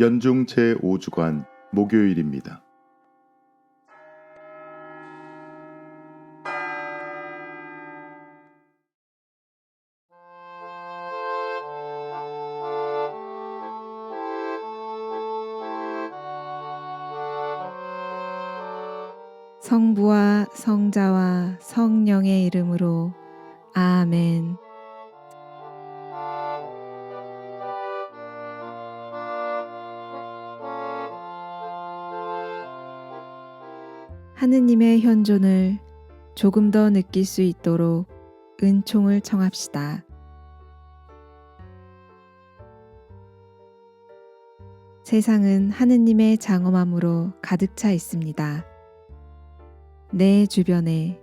연중 제5주간 목요일입니다. 성부와 성자와 성령의 이름으로 아멘. 하느님의 현존을 조금 더 느낄 수 있도록 은총을 청합시다. 세상은 하느님의 장엄함으로 가득 차 있습니다. 내 주변에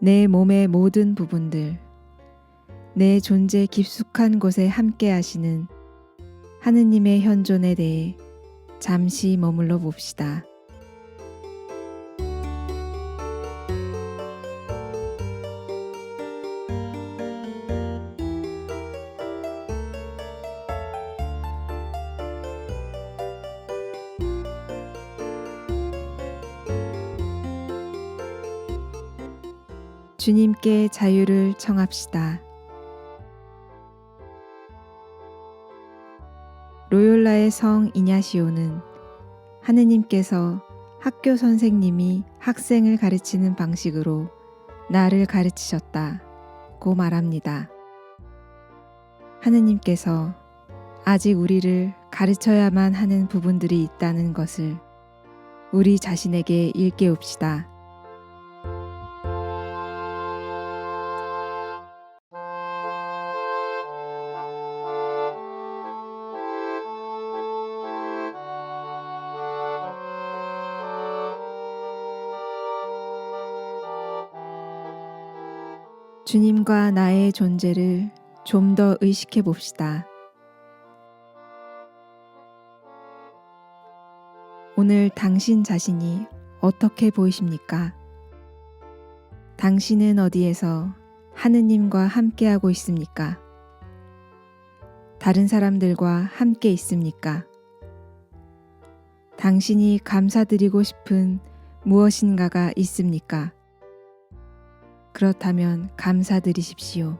내 몸의 모든 부분들, 내 존재 깊숙한 곳에 함께 하시는 하느님의 현존에 대해 잠시 머물러 봅시다. 주님께 자유를 청합시다. 로욜라의 성 이냐시오는 하느님께서 학교 선생님이 학생을 가르치는 방식으로 나를 가르치셨다고 말합니다. 하느님께서 아직 우리를 가르쳐야만 하는 부분들이 있다는 것을 우리 자신에게 일깨웁시다. 주님과 나의 존재를 좀 더 의식해 봅시다. 오늘 당신 자신이 어떻게 보이십니까? 당신은 어디에서 하느님과 함께하고 있습니까? 다른 사람들과 함께 있습니까? 당신이 감사드리고 싶은 무엇인가가 있습니까? 그렇다면 감사드리십시오.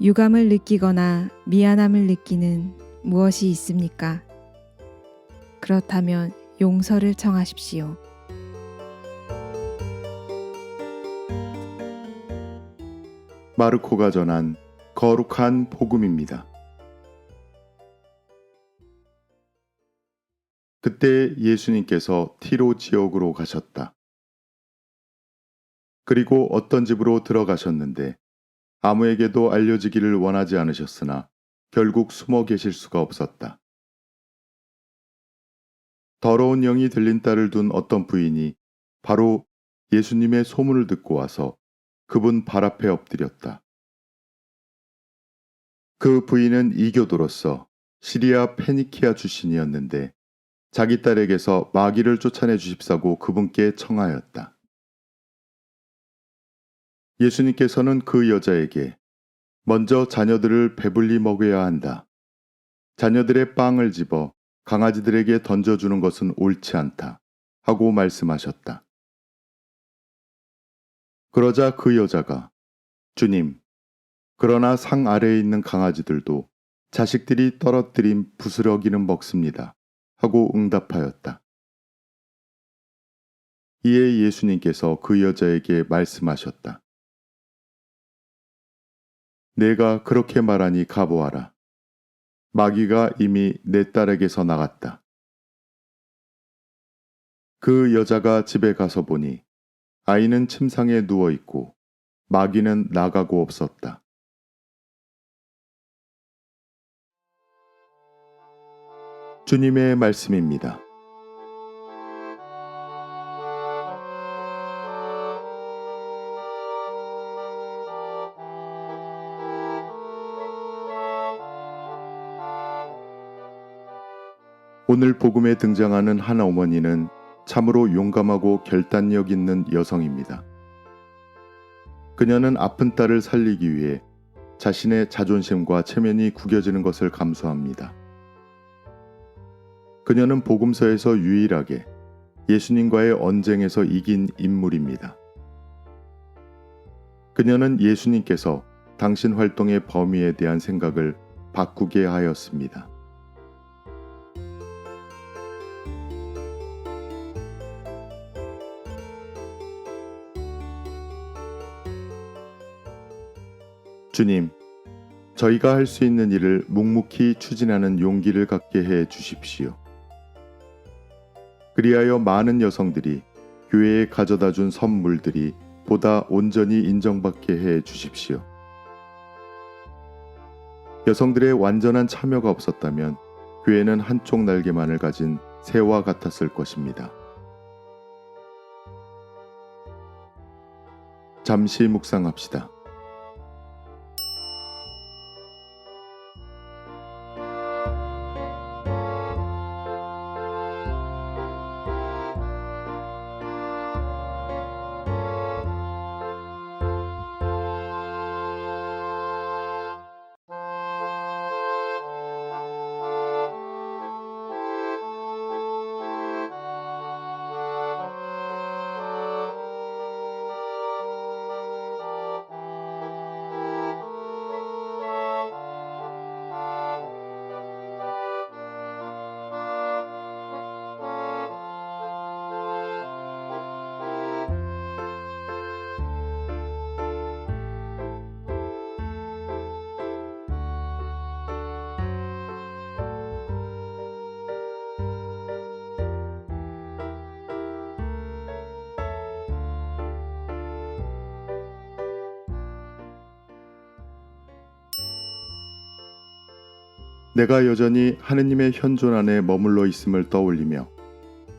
유감을 느끼거나 미안함을 느끼는 무엇이 있습니까? 그렇다면 용서를 청하십시오. 마르코가 전한 거룩한 복음입니다. 그때 예수님께서 티로 지역으로 가셨다. 그리고 어떤 집으로 들어가셨는데 아무에게도 알려지기를 원하지 않으셨으나 결국 숨어 계실 수가 없었다. 더러운 영이 들린 딸을 둔 어떤 부인이 바로 예수님의 소문을 듣고 와서 그분 발 앞에 엎드렸다. 그 부인은 이교도로서 시리아 페니키아 출신이었는데 자기 딸에게서 마귀를 쫓아내 주십사고 그분께 청하였다. 예수님께서는 그 여자에게 먼저 자녀들을 배불리 먹여야 한다. 자녀들의 빵을 집어 강아지들에게 던져주는 것은 옳지 않다. 하고 말씀하셨다. 그러자 그 여자가 주님, 그러나 상 아래에 있는 강아지들도 자식들이 떨어뜨린 부스러기는 먹습니다. 하고 응답하였다. 이에 예수님께서 그 여자에게 말씀하셨다. 내가 그렇게 말하니 가보아라. 마귀가 이미 내 딸에게서 나갔다. 그 여자가 집에 가서 보니 아이는 침상에 누워 있고 마귀는 나가고 없었다. 주님의 말씀입니다. 오늘 복음에 등장하는 한 어머니는 참으로 용감하고 결단력 있는 여성입니다. 그녀는 아픈 딸을 살리기 위해 자신의 자존심과 체면이 구겨지는 것을 감수합니다. 그녀는 복음서에서 유일하게 예수님과의 언쟁에서 이긴 인물입니다. 그녀는 예수님께서 당신 활동의 범위에 대한 생각을 바꾸게 하였습니다. 주님, 저희가 할 수 있는 일을 묵묵히 추진하는 용기를 갖게 해 주십시오. 그리하여 많은 여성들이 교회에 가져다 준 선물들이 보다 온전히 인정받게 해 주십시오. 여성들의 완전한 참여가 없었다면 교회는 한쪽 날개만을 가진 새와 같았을 것입니다. 잠시 묵상합시다. 내가 여전히 하느님의 현존 안에 머물러 있음을 떠올리며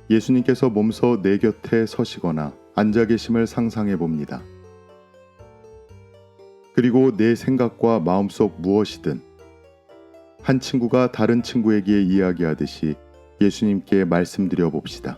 예수님께서 몸소 내 곁에 서시거나 앉아 계심을 상상해 봅니다. 그리고 내 생각과 마음속 무엇이든 한 친구가 다른 친구에게 이야기하듯이 예수님께 말씀드려 봅시다.